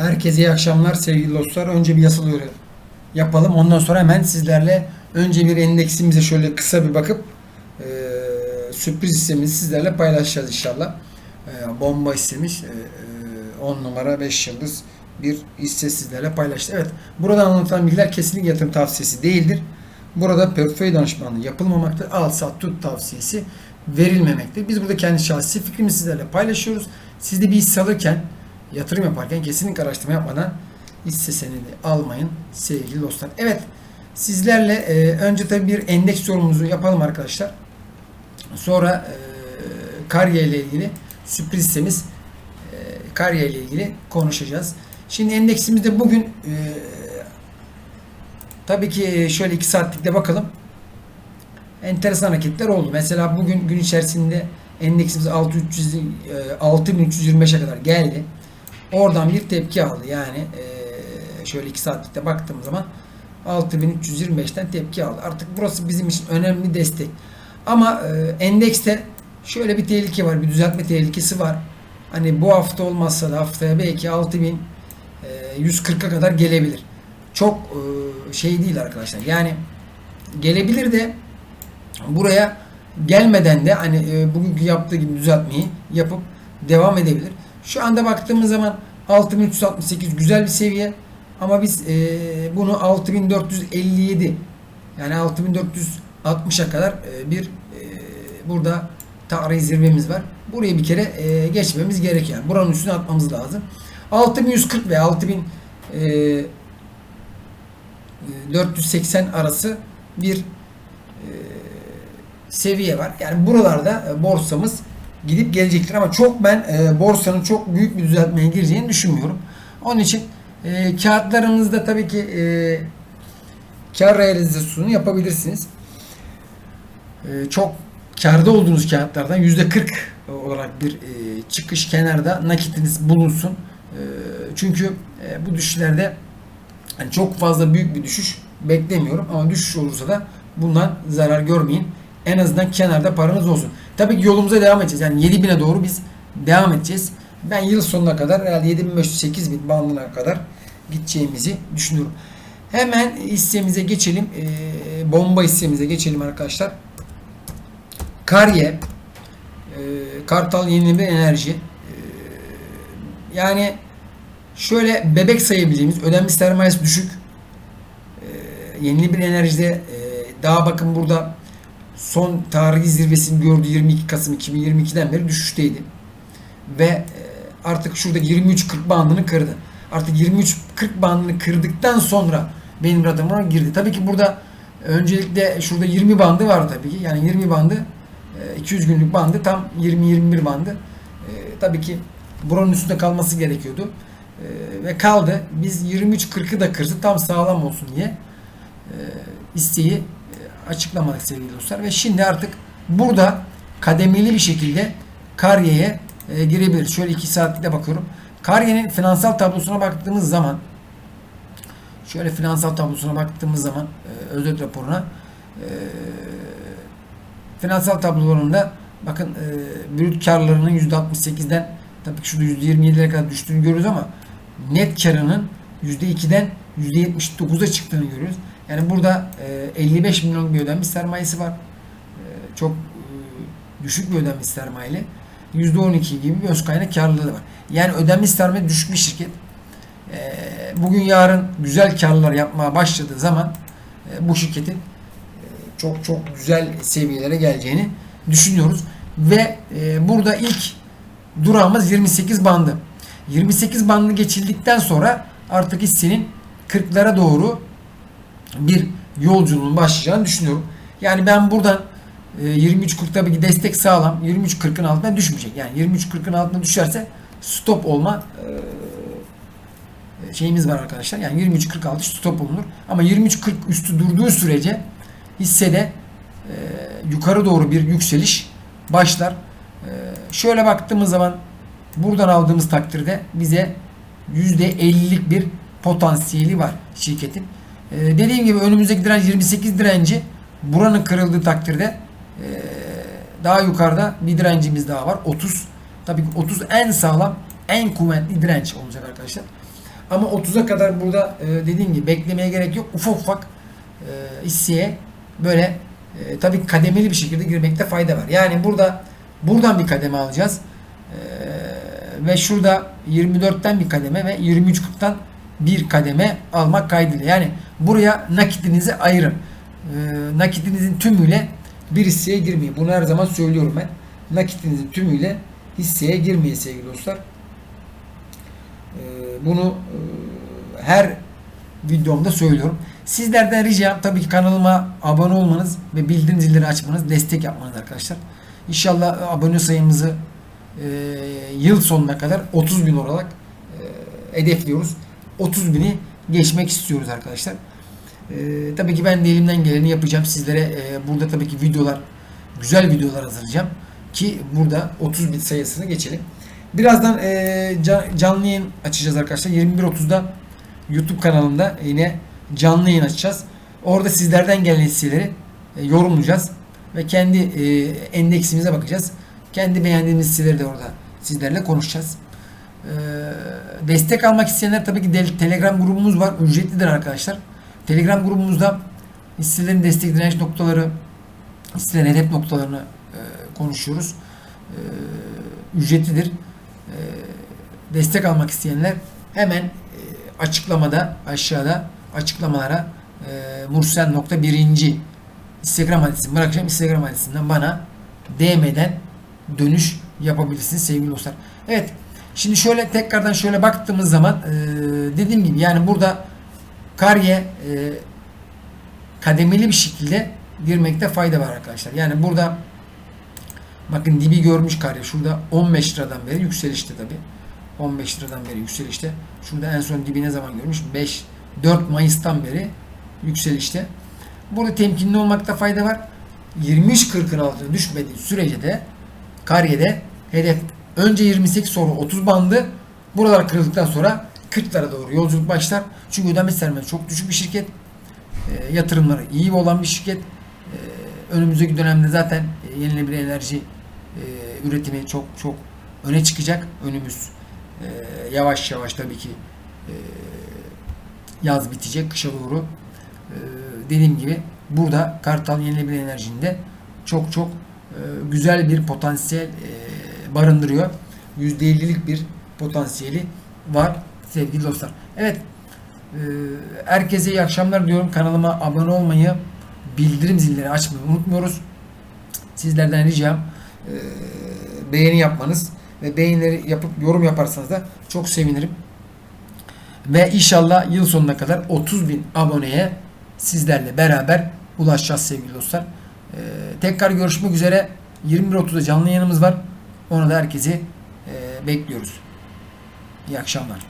Herkese iyi akşamlar sevgili dostlar. Önce bir yasal uyarı yapalım. Ondan sonra hemen sizlerle önce bir endeksimize şöyle kısa bir bakıp e, sürpriz hissemizi sizlerle paylaşacağız inşallah. E, bomba hissemiz e, 10 numara 5 yıldız bir hisse sizlerle paylaştı. Evet burada anlatılan bilgiler kesinlikle yatırım tavsiyesi değildir. Burada portföy danışmanlığı yapılmamaktadır. Al sat tut tavsiyesi verilmemektedir. Biz burada kendi şahsi fikrimizi sizlerle paylaşıyoruz. Siz de bir hisse alırken yatırım yaparken kesinlikle araştırma yapmadan hisse senedi almayın sevgili dostlar. Evet sizlerle e, önce tabii bir endeks yorumumuzu yapalım arkadaşlar. Sonra e, Karya ile ilgili sürpriz hissemiz e, Karya ile ilgili konuşacağız. Şimdi endeksimizde bugün e, tabii ki şöyle 2 saatlikte bakalım. Enteresan hareketler oldu. Mesela bugün gün içerisinde endeksimiz 6300 e, 6325'e kadar geldi. Oradan bir tepki aldı. Yani e, şöyle 2 saatlikte baktığım zaman 6325'ten tepki aldı. Artık burası bizim için önemli destek. Ama e, endekste şöyle bir tehlike var. Bir düzeltme tehlikesi var. Hani bu hafta olmazsa da haftaya belki 6140'a kadar gelebilir. Çok e, şey değil arkadaşlar. Yani gelebilir de buraya gelmeden de hani e, bugünkü yaptığı gibi düzeltmeyi yapıp devam edebilir. Şu anda baktığımız zaman 6368 güzel bir seviye ama biz e, bunu 6457 yani 6460'a kadar e, bir e, burada tarihi zirvemiz var. Buraya bir kere e, geçmemiz. Yani buranın üstüne atmamız lazım. 6140 ve 6000 e, 480 arası bir e, seviye var. Yani buralarda e, borsamız gidip gelecektir ama çok ben e, borsanın çok büyük bir düzeltmeye gireceğini düşünmüyorum. Onun için e, kağıtlarınızda tabii ki e, kar realizasyonu yapabilirsiniz. E, çok karda olduğunuz kağıtlardan yüzde 40 olarak bir e, çıkış kenarda nakitiniz bulunsun. E, çünkü e, bu düşüşlerde yani çok fazla büyük bir düşüş beklemiyorum ama düşüş olursa da bundan zarar görmeyin. En azından kenarda paranız olsun. Tabii ki yolumuza devam edeceğiz. Yani 7000'e doğru biz devam edeceğiz. Ben yıl sonuna kadar herhalde 7500-8000 bandına kadar gideceğimizi düşünüyorum. Hemen hissemize geçelim. Ee, bomba hissemize geçelim arkadaşlar. Karye e, Kartal Yenilenebilir Enerji e, yani şöyle bebek sayabildiğimiz önemli sermayesi düşük e, yenilenebilir enerjide e, daha bakın burada son tarihi zirvesini gördü 22 Kasım 2022'den beri düşüşteydi. Ve e, artık şurada 23-40 bandını kırdı. Artık 23-40 bandını kırdıktan sonra benim radarıma girdi. Tabii ki burada öncelikle şurada 20 bandı var tabii ki. Yani 20 bandı e, 200 günlük bandı tam 20-21 bandı. E, tabii ki buranın üstünde kalması gerekiyordu. E, ve kaldı. Biz 23-40'ı da kırdı tam sağlam olsun diye e, isteği e, açıklamadık sevgili dostlar. Ve şimdi artık burada kademeli bir şekilde Karye'ye e, girebilir. Şöyle 2 saatlikte bakıyorum. Karye'nin finansal tablosuna baktığımız zaman şöyle finansal tablosuna baktığımız zaman e, özet raporuna e, finansal tablolarında bakın e, brüt karlarının %68'den tabii ki şurada %27'lere kadar düştüğünü görüyoruz ama net karının %2'den %79'a çıktığını görüyoruz. Yani burada e, 55 milyon bir ödenmiş sermayesi var. E, çok e, düşük bir ödenmiş sermayeli. %12 gibi bir öz kaynak karlılığı da var. Yani ödenmiş sermaye düşük bir şirket. E, bugün yarın güzel karlar yapmaya başladığı zaman e, bu şirketin e, çok çok güzel seviyelere geleceğini düşünüyoruz. Ve e, burada ilk durağımız 28 bandı. 28 bandını geçildikten sonra artık hissenin 40'lara doğru bir yolculuğun başlayacağını düşünüyorum. Yani ben buradan e, 23.40 tabii ki destek sağlam. 23.40'ın altına düşmeyecek. Yani 23.40'ın altına düşerse stop olma e, şeyimiz var arkadaşlar. Yani 23.40 altı stop olunur. Ama 23.40 üstü durduğu sürece hissede e, yukarı doğru bir yükseliş başlar. E, şöyle baktığımız zaman buradan aldığımız takdirde bize %50'lik bir potansiyeli var şirketin. Ee, dediğim gibi önümüzdeki direnç 28 direnci buranın kırıldığı takdirde e, daha yukarıda bir direncimiz daha var. 30. Tabii ki 30 en sağlam en kuvvetli direnç olacak arkadaşlar. Ama 30'a kadar burada e, dediğim gibi beklemeye gerek yok. Ufak ufak e, hisseye böyle e, tabii kademeli bir şekilde girmekte fayda var. Yani burada buradan bir kademe alacağız. E, ve şurada 24'ten bir kademe ve 23.40'tan bir kademe almak kaydıyla. Yani buraya nakitinizi ayırın. E, nakitinizin tümüyle bir hisseye girmeyin. Bunu her zaman söylüyorum ben. Nakitinizin tümüyle hisseye girmeyin sevgili dostlar. E, bunu e, her videomda söylüyorum. Sizlerden ricam tabii ki kanalıma abone olmanız ve bildirim zilleri açmanız, destek yapmanız arkadaşlar. İnşallah abone sayımızı e, yıl sonuna kadar 30 bin olarak e, hedefliyoruz. 30 bini geçmek istiyoruz arkadaşlar. E, tabii ki ben de elimden geleni yapacağım. Sizlere e, burada tabii ki videolar, güzel videolar hazırlayacağım. Ki burada 30 bin sayısını geçelim. Birazdan e, ca- canlı yayın açacağız arkadaşlar. 21.30'da YouTube kanalımda yine canlı yayın açacağız. Orada sizlerden gelen hisseleri e, yorumlayacağız ve kendi e, endeksimize bakacağız. Kendi beğendiğimiz hisseleri de orada sizlerle konuşacağız. E, destek almak isteyenler tabii ki Telegram grubumuz var. Ücretlidir arkadaşlar. Telegram grubumuzda hisselerin destek direnç noktaları, hisselerin hedef noktalarını e, konuşuyoruz. E, ücretlidir. E, destek almak isteyenler hemen e, açıklamada aşağıda açıklamalara e, mursel.birinci Instagram adresini bırakacağım. Instagram adresinden bana DM'den dönüş yapabilirsiniz sevgili dostlar. Evet. Şimdi şöyle tekrardan şöyle baktığımız zaman e, dediğim gibi yani burada Karye e, kademeli bir şekilde girmekte fayda var arkadaşlar. Yani burada bakın dibi görmüş Karye. Şurada 15 liradan beri yükselişte tabi. 15 liradan beri yükselişte. Şurada en son dibi ne zaman görmüş? 5 4 Mayıs'tan beri yükselişte. Burada temkinli olmakta fayda var. 23.40'ın altına düşmediği sürece de Karye'de hedef önce 28 sonra 30 bandı. Buralar kırıldıktan sonra 40'lara doğru yolculuk başlar. Çünkü ödeme sermaye çok düşük bir şirket. E, yatırımları iyi olan bir şirket. E, önümüzdeki dönemde zaten yenilenebilir enerji e, üretimi çok çok öne çıkacak. Önümüz e, yavaş yavaş tabii ki e, yaz bitecek kışa doğru. E, dediğim gibi burada Kartal Yenilenebilir Enerji'nin de çok çok e, güzel bir potansiyel e, barındırıyor. %50'lik bir potansiyeli var sevgili dostlar. Evet e, herkese iyi akşamlar diyorum. Kanalıma abone olmayı, bildirim zilleri açmayı unutmuyoruz. Sizlerden ricam e, beğeni yapmanız ve beğenileri yapıp yorum yaparsanız da çok sevinirim. Ve inşallah yıl sonuna kadar 30 bin aboneye sizlerle beraber ulaşacağız sevgili dostlar. Ee, tekrar görüşmek üzere. 21.30'da canlı yayınımız var. Ona da herkesi e, bekliyoruz. İyi akşamlar.